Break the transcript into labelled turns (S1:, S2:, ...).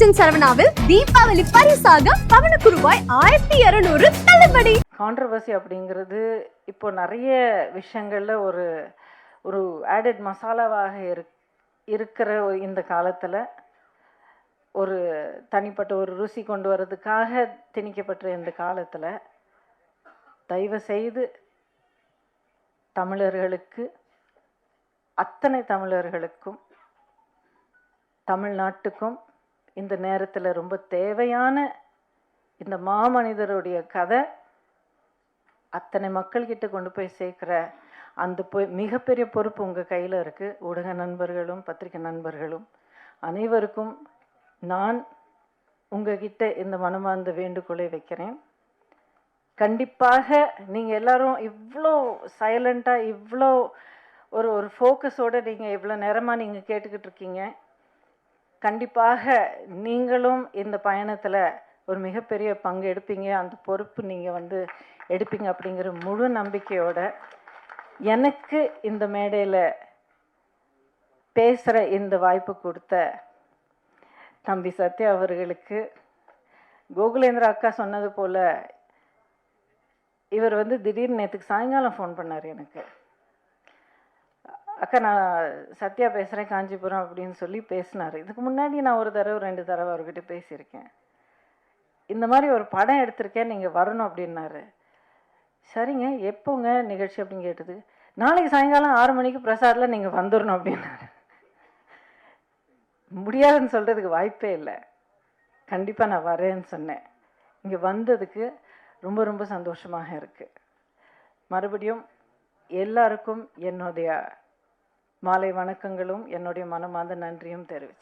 S1: ராஜன் சரவணாவில் தீபாவளி பரிசாக பவனுக்கு ரூபாய் ஆயிரத்தி இருநூறு தள்ளுபடி.
S2: கான்ட்ரவர்சி அப்படிங்கிறது இப்போ நிறைய விஷயங்களில் ஒரு ஒரு ஆடட் மசாலாவாக இருக் இருக்கிற இந்த காலத்தில் ஒரு தனிப்பட்ட ஒரு ருசி கொண்டு வர்றதுக்காக திணிக்கப்பட்ட இந்த காலத்தில் தயவு செய்து தமிழர்களுக்கு அத்தனை தமிழர்களுக்கும் தமிழ்நாட்டுக்கும் இந்த நேரத்தில் ரொம்ப தேவையான இந்த மாமனிதருடைய கதை அத்தனை மக்கள்கிட்ட கொண்டு போய் சேர்க்குற அந்த பொ மிகப்பெரிய பொறுப்பு உங்கள் கையில் இருக்குது ஊடக நண்பர்களும் பத்திரிகை நண்பர்களும் அனைவருக்கும் நான் உங்ககிட்ட இந்த மனமார்ந்த வேண்டுகோளை வைக்கிறேன். கண்டிப்பாக நீங்கள் எல்லாரும் இவ்வளோ சைலண்ட்டாக இவ்வளோ ஒரு ஒரு ஃபோக்கஸோடு நீங்கள் இவ்வளோ நேரமாக நீங்கள் கேட்டுக்கிட்டு இருக்கீங்க. கண்டிப்பாக நீங்களும் இந்த பயணத்தில் ஒரு மிகப்பெரிய பங்கு எடுப்பீங்க. அந்த பொறுப்பு நீங்கள் வந்து எடுப்பீங்க அப்படிங்கிற முழு நம்பிக்கையோட எனக்கு இந்த மேடையில் பேசுகிற இந்த வாய்ப்பு கொடுத்த தம்பி சத்யா அவர்களுக்கு கோகுலேந்திர அக்கா சொன்னது போல் இவர் வந்து திடீர்னு நேற்றுக்கு சாயங்காலம் ஃபோன் பண்ணார் எனக்கு. அக்கா நான் சத்யா பேசுகிறேன் காஞ்சிபுரம் அப்படின்னு சொல்லி பேசினார். இதுக்கு முன்னாடி நான் ஒரு தடவை ரெண்டு தடவை அவர்கிட்ட பேசியிருக்கேன். இந்த மாதிரி ஒரு படம் எடுத்திருக்கேன் நீங்கள் வரணும் அப்படின்னாரு. சரிங்க எப்போங்க நிகழ்ச்சி அப்படின்னு கேட்டது? நாளைக்கு சாயங்காலம் ஆறு மணிக்கு பிரசாரில் நீங்கள் வந்துடணும் அப்படின்னாரு. முடியாதுன்னு சொல்கிறதுக்கு வாய்ப்பே இல்லை. கண்டிப்பாக நான் வரேன்னு சொன்னேன். இங்கே வந்ததுக்கு ரொம்ப ரொம்ப சந்தோஷமாக இருக்குது மறுபடியும் எல்லாருக்கும் என்னுடைய மாலை வணக்கங்களும் என்னுடைய மனமார்ந்த நன்றியும் தெரிவிச்சு